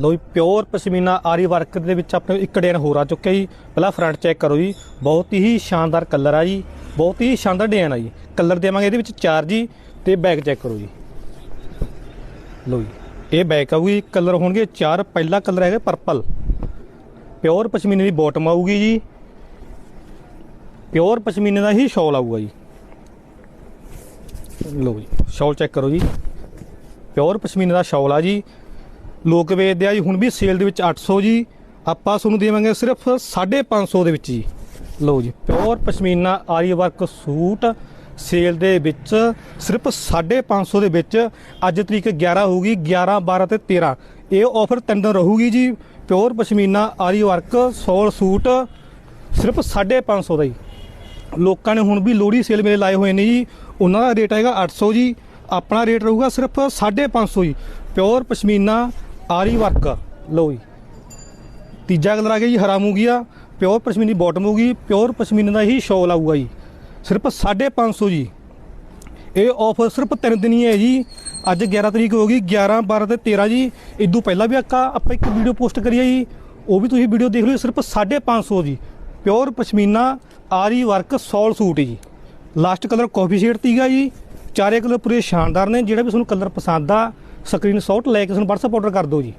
ਲੋ ਜੀ, pure pashmina aari work ਦੇ ਵਿੱਚ ਆਪਣੇ ਇੱਕ ਡਿਜ਼ਾਈਨ ਹੋਰ ਆ ਚੁੱਕਿਆ ਜੀ। ਪਹਿਲਾਂ ਫਰੰਟ ਚੈੱਕ ਕਰੋ ਜੀ। ਬਹੁਤ ਹੀ ਸ਼ਾਨਦਾਰ ਕਲਰ ਆ ਜੀ। ਬਹੁਤ ਹੀ ਸ਼ਾਨਦਾਰ ਡਿਜ਼ਾਈਨ ਆ ਜੀ। ਕਲਰ ਦੇਵਾਂਗੇ ਇਹਦੇ ਵਿੱਚ ਚਾਰ ਜੀ ਤੇ ਬੈਕ ਚੈੱਕ ਕਰੋ ਜੀ। ਲੋ ਜੀ, ਇਹ ਬੈਕ ਆਊਗੀ। ਕਲਰ ਹੋਣਗੇ ਚਾਰ। ਪਹਿਲਾ ਕਲਰ ਹੈਗਾ ਪਰਪਲ ਪਿਓਰ ਪਸ਼ਮੀਨੇ ਦੀ ਬੋਟਮ ਆਊਗੀ ਜੀ। ਪਿਓਰ ਪਸ਼ਮੀਨੇ ਦਾ ਹੀ ਸ਼ਾਲ ਆਊਗਾ ਜੀ। ਲੋ ਜੀ ਸ਼ਾਲ ਚੈੱਕ ਕਰੋ ਜੀ। ਪਿਓਰ ਪਸ਼ਮੀਨੇ ਦਾ ਸ਼ਾਲ ਆ ਜੀ। ਲੋਕ ਵੇਚਦੇ ਆ ਜੀ, ਹੁਣ ਵੀ ਸੇਲ ਦੇ ਵਿੱਚ 800 ਜੀ, ਆਪਾਂ ਤੁਹਾਨੂੰ ਦੇਵਾਂਗੇ ਸਿਰਫ 550 ਦੇ ਵਿੱਚ ਜੀ। ਲਓ ਜੀ, pure pashmina aari work suit sale ਦੇ ਵਿੱਚ ਸਿਰਫ 550 ਦੇ ਵਿੱਚ, ਅੱਜ ਤਰੀਕ 11 ਹੋਊਗੀ 11 12 ਤੇ 13 ਇਹ ਆਫਰ ਤਿੰਨ ਦਿਨ ਰਹੂਗੀ ਜੀ, ਪਿਓਰ ਪਸ਼ਮੀਨਾ ਆਰੀ ਵਰਕ ਸੋਲ ਸੂਟ ਸਿਰਫ 550 ਦਾ ਜੀ। ਲੋਕਾਂ ਨੇ ਹੁਣ ਵੀ ਲੋਹੜੀ ਸੇਲ ਮੇਰੇ ਲਾਏ ਹੋਏ ਨੇ ਜੀ, ਉਹਨਾਂ ਦਾ ਰੇਟ ਹੈਗਾ 800 ਜੀ, ਆਪਣਾ ਰੇਟ ਰਹੂਗਾ ਸਿਰਫ 550 ਜੀ। ਪਿਓਰ ਪਸ਼ਮੀਨਾ ਆਰੀ ਵਰਕ, ਲਓ ਜੀ। ਤੀਜਾ ਕਲਰ ਆ ਗਿਆ ਜੀ, ਹਰਾ ਮੂੰਗੀਆ, ਪਿਓਰ ਪਸ਼ਮੀਨੀ ਬਾਟਮ ਹੋਊਗੀ ਪਿਓਰ ਪਸ਼ਮੀਨੇ ਦਾ ਹੀ ਸ਼ਾਲ ਆਊਗਾ ਜੀ। ਸਿਰਫ 550 ਜੀ। ਇਹ ਆਫਰ ਸਿਰਫ ਤਿੰਨ ਦਿਨ ਹੀ ਹੈ ਜੀ। ਅੱਜ 11 ਤਰੀਕ ਹੋ ਗਈ 11 12 ਤੇ 13 ਜੀ। ਇਦੋਂ ਪਹਿਲਾਂ ਵੀ ਆਕਾ, ਆਪਾਂ ਇੱਕ ਵੀਡੀਓ ਪੋਸਟ ਕਰੀ ਜੀ। ਉਹ ਵੀ ਤੁਸੀਂ ਵੀਡੀਓ ਦੇਖ ਲਿਓ, ਸਿਰਫ 550 ਜੀ। ਪਿਓਰ ਪਸ਼ਮੀਨਾ, ਆਰੀ ਵਰਕ ਸੌਲ ਸੂਟ ਜੀ। ਲਾਸਟ ਕਲਰ ਕਾਫੀ ਸ਼ੇਡ ਤੀਗਾ ਜੀ। ਚਾਰੇ ਕਲਰ ਪੂਰੇ ਸ਼ਾਨਦਾਰ ਨੇ, ਜਿਹੜਾ ਵੀ ਤੁਹਾਨੂੰ ਕਲਰ ਪਸੰਦ ਆ ਸਕਰੀਨਸ਼ਾਟ ਲੈ ਕੇ ਸਾਨੂੰ WhatsApp ਆਰਡਰ ਕਰ ਦਿਓ ਜੀ।